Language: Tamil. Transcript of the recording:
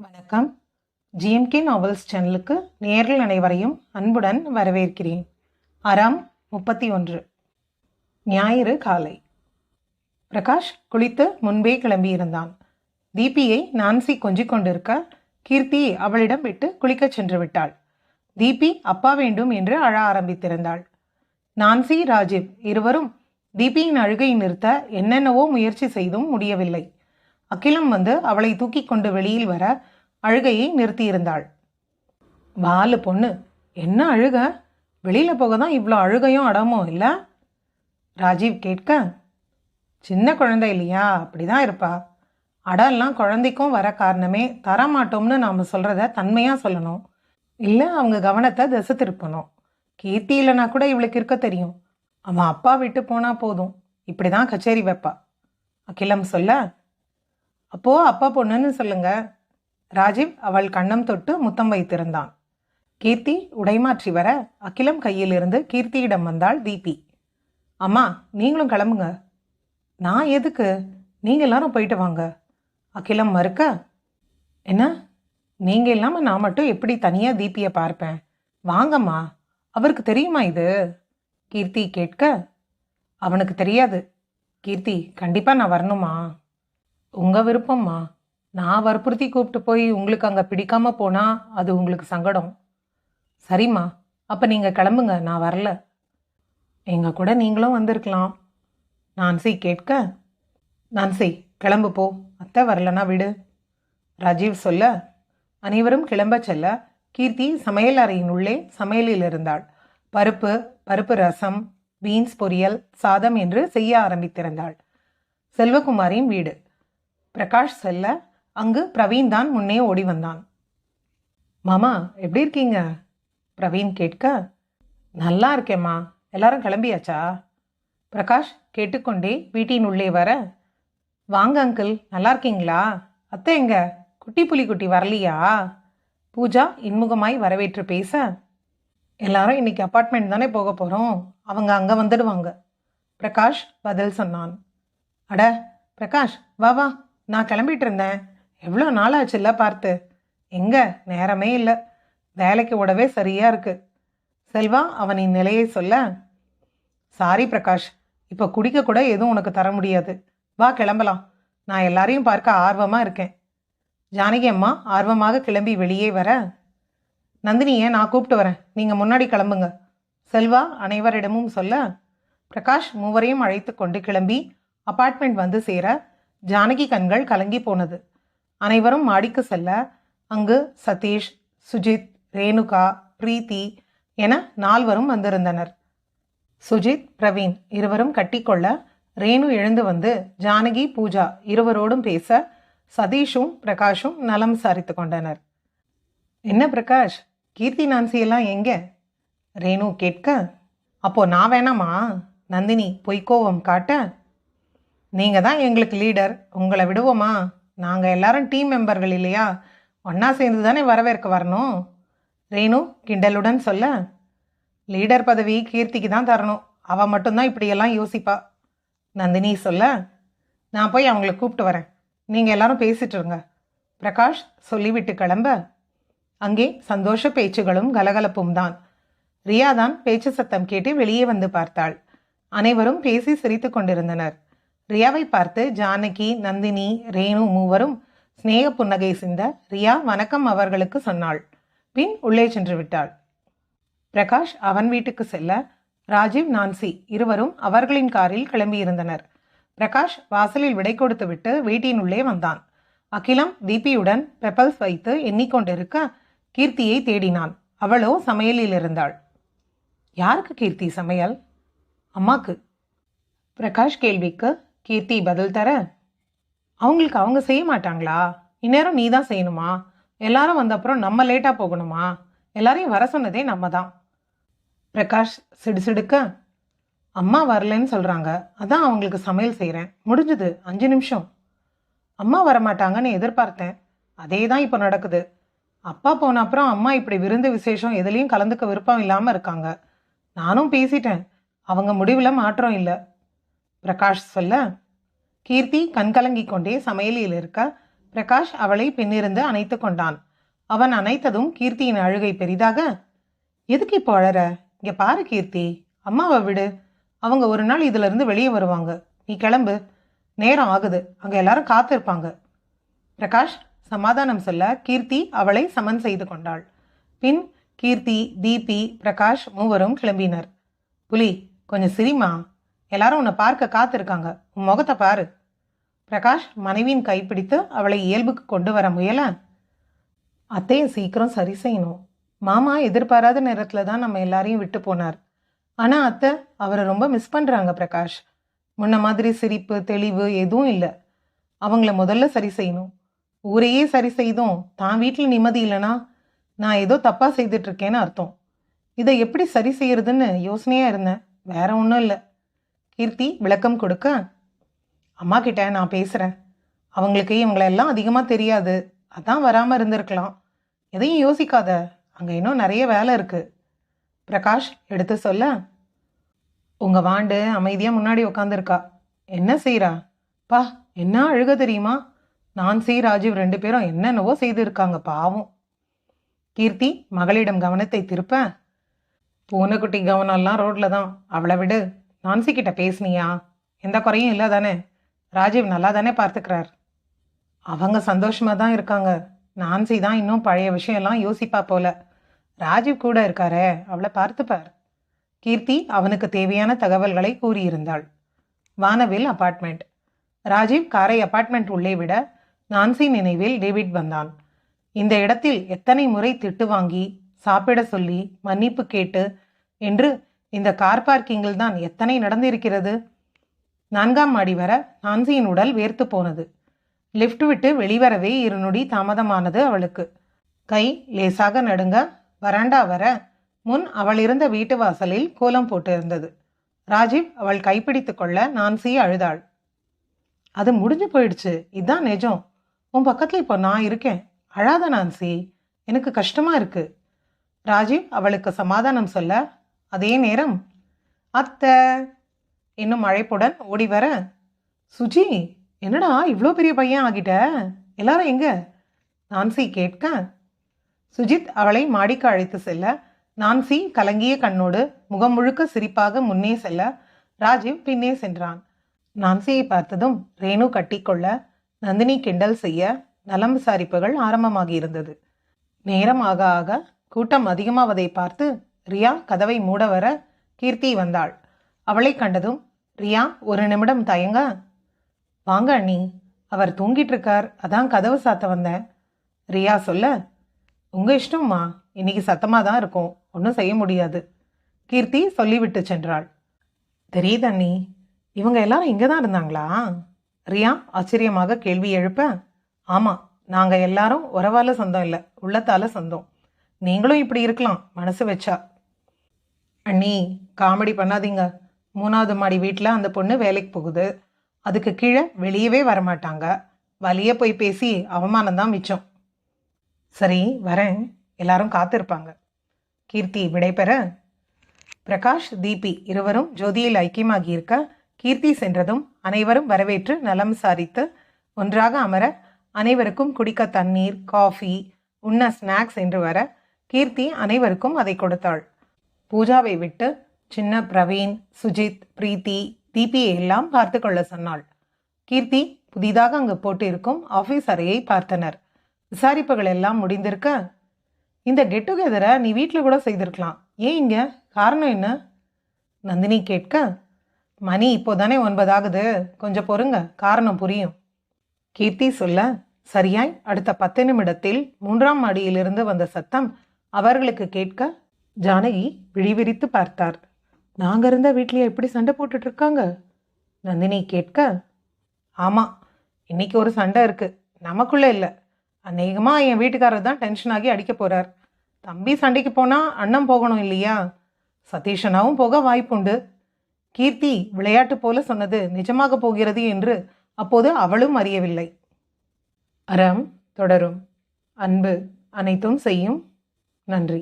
வணக்கம். ஜிஎம்கே நாவல்ஸ் சேனலுக்கு நேரில் அனைவரையும் அன்புடன் வரவேற்கிறேன். அறம் முப்பத்தி ஒன்று ஞாயிறு காலை. பிரகாஷ் குளித்து முன்பே கிளம்பியிருந்தான். தீபியை நான்சி கொஞ்சிக் கொண்டிருக்க கீர்த்தி அவளிடம் விட்டு குளிக்கச் சென்று விட்டாள். தீபி அப்பா வேண்டும் என்று அழ ஆரம்பித்திருந்தாள். நான்சி ராஜீவ் இருவரும் தீபியின் அழுகை நிறுத்த என்னென்னவோ முயற்சி செய்தும் முடியவில்லை. அகிலம் வந்து அவளை தூக்கி கொண்டு வெளியில் வர அழுகையை நிறுத்தியிருந்தாள். பாலு பொண்ணு என்ன அழுக? வெளியில் போக தான் இவ்வளோ அழுகையும் அடமும் இல்லை? ராஜீவ் கேட்க சின்ன குழந்தை இல்லையா? அப்படிதான் இருப்பா. அடம்லாம் குழந்தைக்கும் வர காரணமே தரமாட்டோம்னு நாம் சொல்கிறத தன்மையாக சொல்லணும். இல்லை அவங்க கவனத்தை திசை திருப்பணும். கீர்த்தி இல்லைனா கூட இவளுக்கு இருக்க தெரியும். அவன் அப்பா விட்டு போனால் போதும். இப்படி தான் கச்சேரி வைப்பா. அகிலம் சொல்ல அப்போ அப்பா பொண்ணுன்னு சொல்லுங்க? ராஜீவ் அவள் கண்ணம் தொட்டு முத்தம் வைத்திருந்தான். கீர்த்தி உடைமாற்றி வர அகிலம் கையிலிருந்து கீர்த்தியிடம் வந்தாள் தீபி. அம்மா நீங்களும் கிளம்புங்க. நான் எதுக்கு? நீங்கள் எல்லாரும் போயிட்டு வாங்க. அகிலம் மறுக்க என்ன? நீங்கள் இல்லாமல் நான் மட்டும் எப்படி தனியாக தீபியை பார்ப்பேன்? வாங்கம்மா. அவருக்கு தெரியுமா இது? கீர்த்தி கேட்க அவனுக்கு தெரியாது. கீர்த்தி கண்டிப்பாக நான் வரணுமா? உங்கள் விருப்பம்மா. நான் வற்புறுத்தி கூப்பிட்டு போய் உங்களுக்கு அங்கே பிடிக்காம போனால் அது உங்களுக்கு சங்கடம். சரிம்மா. அப்போ நீங்கள் கிளம்புங்க. நான் வரல. எங்கள் கூட நீங்களும் வந்திருக்கலாம். நான்சி கேட்க. நான்சி கிளம்பு போ. அத்தை வரலனா விடு. ராஜீவ் சொல்ல அனைவரும் கிளம்ப செல்ல. கீர்த்தி சமையல் அறையின் உள்ளே சமையலில் இருந்தாள். பருப்பு பருப்பு ரசம் பீன்ஸ் பொரியல் சாதம் என்று செய்ய ஆரம்பித்திருந்தாள். செல்வகுமாரின் வீடு. பிரகாஷ் செல்ல அங்கு பிரவீன் தான் முன்னே ஓடி வந்தான். மாமா எப்படி இருக்கீங்க? பிரவீன் கேட்க நல்லா இருக்கேம்மா. எல்லாரும் கிளம்பியாச்சா? பிரகாஷ் கேட்டுக்கொண்டே வீட்டின் உள்ளே வர வாங்க அங்கிள் நல்லா இருக்கீங்களா? அத்தை எங்க? குட்டி புலி குட்டி வரலையா? பூஜா இன்முகமாய் வரவேற்று பேச எல்லாரும் இன்னைக்கு அப்பார்ட்மெண்ட் தானே போக போகிறோம் அவங்க அங்கே வந்துடுவாங்க. பிரகாஷ் பதில் சொன்னான். அட பிரகாஷ் வா வா. நான் கிளம்பிட்டு இருந்தேன் எவ்வளோ நாள் ஆச்சுல்ல பார்த்து. எங்கே? நேரமே இல்லை. வேலைக்கு விடவே சரியாக இருக்கு. செல்வா அவனின் நிலையை சொல்ல. சாரி பிரகாஷ். இப்போ குடிக்க கூட எதுவும் உனக்கு தர முடியாது. வா கிளம்பலாம். நான் எல்லாரையும் பார்க்க ஆர்வமாக இருக்கேன். ஜானகி அம்மா ஆர்வமாக கிளம்பி வெளியே வர. நந்தினியை நான் கூப்பிட்டு வரேன். நீங்கள் முன்னாடி கிளம்புங்க. செல்வா அனைவரிடமும் சொல்ல. பிரகாஷ் மூவரையும் அழைத்து கொண்டு கிளம்பி அப்பார்ட்மெண்ட் வந்து சேர ஜானகி கண்கள் கலங்கி போனது. அனைவரும் மாடிக்கு செல்ல அங்கு சதீஷ் சுஜித் ரேணுகா பிரீத்தி என நால்வரும் வந்திருந்தனர். சுஜித் பிரவீன் இருவரும் கட்டிக்கொள்ள ரேணு எழுந்து வந்து ஜானகி பூஜா இருவரோடும் பேச சதீஷும் பிரகாஷும் நலம் விசாரித்து கொண்டனர். என்ன பிரகாஷ் கீர்த்தி நான்சி எல்லாம் எங்க? ரேணு கேட்க அப்போ நான் வேணாமா? நந்தினி பொய்க்கோவம் காட்ட நீங்கள் தான் எங்களுக்கு லீடர் உங்களை விடுவோமா? நாங்கள் எல்லாரும் டீம் மெம்பர்கள் இல்லையா? ஒன்றா சேர்ந்து தானே வரவேற்க வரணும். ரேணு கிண்டலுடன் சொல்ல லீடர் பதவி கீர்த்திக்கு தான் தரணும். அவள் மட்டும்தான் இப்படியெல்லாம் யோசிப்பா. நந்தினி சொல்ல நான் போய் அவங்கள கூப்பிட்டு வரேன். நீங்கள் எல்லாரும் பேசிட்டு இருங்க. பிரகாஷ் சொல்லிவிட்டு கிளம்ப. அங்கே சந்தோஷ பேச்சுகளும் கலகலப்பும் தான். ரியா தான் பேச்சு சத்தம் கேட்டு வெளியே வந்து பார்த்தாள். அனைவரும் பேசி சிரித்து கொண்டிருந்தனர். ரியாவை பார்த்து ஜானகி நந்தினி ரேணு மூவரும் சிநேக புன்னகை சிந்த ரியா வணக்கம் அவர்களுக்கு சொன்னாள். பின் உள்ளே சென்று விட்டாள். பிரகாஷ் அவன் வீட்டுக்கு செல்ல ராஜீவ் நான்சி இருவரும் அவர்களின் காரில் கிளம்பியிருந்தனர் பிரகாஷ் வாசலில் விடை கொடுத்துவிட்டு வீட்டின் உள்ளே வந்தான். அகிலம் தீபியுடன் பெப்பல்ஸ் வைத்து எண்ணிக்கொண்டிருக்க கீர்த்தியை தேடினான். அவளோ சமையலில் இருந்தாள். யாருக்கு கீர்த்தி சமையல்? அம்மாக்கு. பிரகாஷ் கேள்விக்கு கீர்த்தி பதில் தர? அவங்களுக்கு அவங்க செய்ய மாட்டாங்களா? இந்நேரம் நீ தான் செய்யணுமா? எல்லாரும் வந்த அப்புறம் நம்ம லேட்டாக போகணுமா? எல்லாரையும் வர சொன்னதே நம்ம தான் பிரகாஷ் சிடுசிடுக்க அம்மா வரலன்னு சொல்கிறாங்க அதான் அவங்களுக்கு சமையல் செய்கிறேன் முடிஞ்சது. அஞ்சு நிமிஷம். அம்மா வரமாட்டாங்கன்னு எதிர்பார்த்தேன். அதே தான் இப்போ நடக்குது. அப்பா போன அப்புறம் அம்மா இப்படி விருந்து விசேஷம் எதுலேயும் கலந்துக்க விருப்பம் இல்லாமல் இருக்காங்க. நானும் பேசிட்டேன். அவங்க முடிவில் மாற்றம் இல்லை. பிரகாஷ் சொல்ல கீர்த்தி கண்கலங்கிக் கொண்டே சமையலில் இருக்க பிரகாஷ் அவளை பின்னிருந்து அணைத்து கொண்டான். அவன் அணைத்ததும் கீர்த்தியின் அழுகை பெரிதாக எதுக்கு இப்போ அழற? இங்க பாரு கீர்த்தி அம்மாவை விடு. அவங்க ஒரு நாள் இதிலிருந்து வெளியே வருவாங்க. நீ கிளம்பு. நேரம் ஆகுது. அங்க எல்லாரும் காத்திருப்பாங்க. பிரகாஷ் சமாதானம் சொல்ல கீர்த்தி அவளை சமன் செய்து கொண்டாள். பின் கீர்த்தி தீபி பிரகாஷ் மூவரும் கிளம்பினர். புலி கொஞ்சம் சிரிமா எல்லாரும் உன்னை பார்க்க காத்திருக்காங்க. உன் முகத்தை பாரு. பிரகாஷ் மனைவியின் கைப்பிடித்து அவளை இயல்புக்கு கொண்டு வர முயல. அத்தையும் சீக்கிரம் சரி செய்யணும். மாமா எதிர்பாராத நேரத்தில் தான் நம்ம எல்லாரையும் விட்டு போனார். ஆனால் அத்தை அவரை ரொம்ப மிஸ் பண்ணுறாங்க பிரகாஷ். முன்ன மாதிரி சிரிப்பு தெளிவு எதுவும் இல்லை. அவங்கள முதல்ல சரி செய்யணும். ஊரையே சரி செய்தும் தான் வீட்டில் நிம்மதி இல்லைனா நான் ஏதோ தப்பாக செய்துட்ருக்கேன்னு அர்த்தம். இதை எப்படி சரி செய்யறதுன்னு யோசனையாக இருந்தேன். வேற ஒன்றும் இல்லை. கீர்த்தி விளக்கம் கொடுக்க அம்மா கிட்ட நான் பேசுகிறேன் அவங்களுக்கு இவங்களெல்லாம் அதிகமாக தெரியாது. அதான் வராமல் இருந்திருக்கலாம். எதையும் யோசிக்காத. அங்கே இன்னும் நிறைய வேலை இருக்குது பிரகாஷ் எடுத்து சொல்ல உங்கள் வாண்டு அமைதியாக முன்னாடி உட்காந்துருக்கா என்ன செய்கிறா பா என்ன அழுக தெரியுமா? நான்சி ராஜீவ் ரெண்டு பேரும் என்னென்னவோ செய்திருக்காங்க பாவம். கீர்த்தி மகளிடம் கவனத்தை திருப்ப பூனைக்குட்டி கவனம்லாம் ரோட்டில் தான். அவளை விடு. நான்சி கிட்ட பேசுனியா? எந்த குறையும் இல்லை தானே ராஜீவ் நல்லா தானே பார்த்துக்கிறார். அவங்க சந்தோஷமாக தான் இருக்காங்க. நான்சி தான் இன்னும் பழைய விஷயம்லாம் யோசிப்பா போல. ராஜீவ் கூட இருக்காரே அவளை பார்த்துப்பார். கீர்த்தி அவனுக்கு தேவையான தகவல்களை கூறியிருந்தாள். வானவில் அபார்ட்மெண்ட். ராஜீவ் காரை அபார்ட்மெண்ட் உள்ளே விட நான்சி நினைவில் டேவிட் வந்தான். இந்த இடத்தில் எத்தனை முறை திட்டு வாங்கி சாப்பிட சொல்லி மன்னிப்பு கேட்டு என்று இந்த கார் பார்க்கிங்கில் தான் எத்தனை நடந்திருக்கிறது? நான்காம் மாடி வர நான்சியின் உடல் வேர்த்து போனது. லிஃப்ட் விட்டு வெளிவரவே இரு நொடி தாமதமானது அவளுக்கு. கை லேசாக நடுங்க வராண்டா வர முன் அவள் இருந்த வீட்டு வாசலில் கோலம் போட்டிருந்தது. ராஜீவ் அவள் கைப்பிடித்து கொள்ள நான்சி அழுதாள். அது முடிஞ்சு போயிடுச்சு. இதான் நிஜம். உன் பக்கத்தில் இப்போ நான் இருக்கேன். அழாத நான்சி. எனக்கு கஷ்டமா இருக்கு. ராஜீவ் அவளுக்கு சமாதானம் சொல்ல அதே நேரம் அத்தை இன்னும் அழைப்புடன் ஓடி வர சுஜி என்னடா இவ்வளோ பெரிய பையன் ஆகிட்ட? எல்லாரும் எங்க? நான்சி கேட்க சுஜித் அவளை மாடிக்கு அழைத்து செல்ல நான்சி கலங்கிய கண்ணோடு முகம் முழுக்க சிரிப்பாக முன்னே செல்ல ராஜீவ் பின்னே சென்றான். நான்சியை பார்த்ததும் ரேணு கட்டிக்கொள்ள நந்தினி கிண்டல் செய்ய நலம் விசாரிப்புகள் ஆரம்பமாகி இருந்தது. நேரம் ஆக ஆக கூட்டம் அதிகமாவதை பார்த்து ரியா கதவை மூட வர கீர்த்தி வந்தாள். அவளை கண்டதும் ரியா ஒரு நிமிடம் தயங்க. வாங்க அண்ணி அவர் தூங்கிட்டு இருக்கார் அதான் கதவு சாத்த வந்தேன். ரியா சொல்ல. உங்க இஷ்டம்மா. இன்னைக்கு சத்தமாக தான் இருக்கும். ஒன்றும் செய்ய முடியாது. கீர்த்தி சொல்லிவிட்டு சென்றாள். தெரியுது அண்ணி. இவங்க எல்லாரும் இங்கே தான் இருந்தாங்களா? ரியா ஆச்சரியமாக கேள்வி எழுப்ப. ஆமாம் நாங்கள் எல்லாரும் உறவால சொந்தம் இல்லை. உள்ளத்தால சொந்தம். நீங்களும் இப்படி இருக்கலாம் மனசு வச்சா. அண்ணி காமெடி பண்ணாதீங்க. மூணாவது மாடி வீட்டில் அந்த பொண்ணு வேலைக்கு போகுது. அதுக்கு கீழே வெளியவே வரமாட்டாங்க. வழியே போய் பேசி அவமானம் தான் மிச்சம். சரி வரேன். எல்லாரும் காத்திருப்பாங்க. கீர்த்தி விடைபெற பிரகாஷ் தீபி இருவரும் ஜோதியில் ஐக்கியமாகி இருக்க கீர்த்தி சென்றதும் அனைவரும் வரவேற்று நலம் விசாரித்து ஒன்றாக அமர அனைவருக்கும் குடிக்க தண்ணீர் காஃபி உண்ண ஸ்நாக்ஸ் என்று வர கீர்த்தி அனைவருக்கும் அதை கொடுத்தாள். பூஜாவை விட்டு சின்ன பிரவீன் சுஜித் பிரீத்தி தீபியை எல்லாம் பார்த்து கொள்ள சொன்னாள். கீர்த்தி புதிதாக அங்கு போட்டு இருக்கும் ஆஃபீஸ் அறையை பார்த்தனர். விசாரிப்புகள் எல்லாம் முடிந்திருக்க இந்த கெட் டுகெதரை நீ வீட்டில் கூட செய்திருக்கலாம். ஏன் இங்கே? காரணம் என்ன? நந்தினி கேட்க மணி இப்போதானே ஒன்பதாகுது. கொஞ்சம் பொறுங்க. காரணம் புரியும். கீர்த்தி சொல்ல சரியாய். அடுத்த பத்து நிமிடத்தில் மூன்றாம் மாடியிலிருந்து வந்த சத்தம் அவர்களுக்கு கேட்க ஜானகி விழிவிரித்து பார்த்தார். நாங்க இருந்த வீட்லயே எப்படி சண்டை போட்டுட்டு இருக்காங்க நந்தினி கேட்க ஆமா இன்னைக்கு ஒரு சண்டை இருக்கு. நமக்குள்ள இல்லை. அநேகமாக என் வீட்டுக்காரர் தான் டென்ஷன் ஆகி அடிக்க போகிறார் தம்பி சண்டைக்கு போனால் அண்ணன் போகணும் இல்லையா? சதீஷனாவும் போக வாய்ப்புண்டு. கீர்த்தி விளையாட்டு போல சொன்னது நிஜமாக போகிறது என்று அப்போது அவளும் அறியவில்லை. அறம் தொடரும். அன்பு அனைத்தும் செய்யும் நன்றி.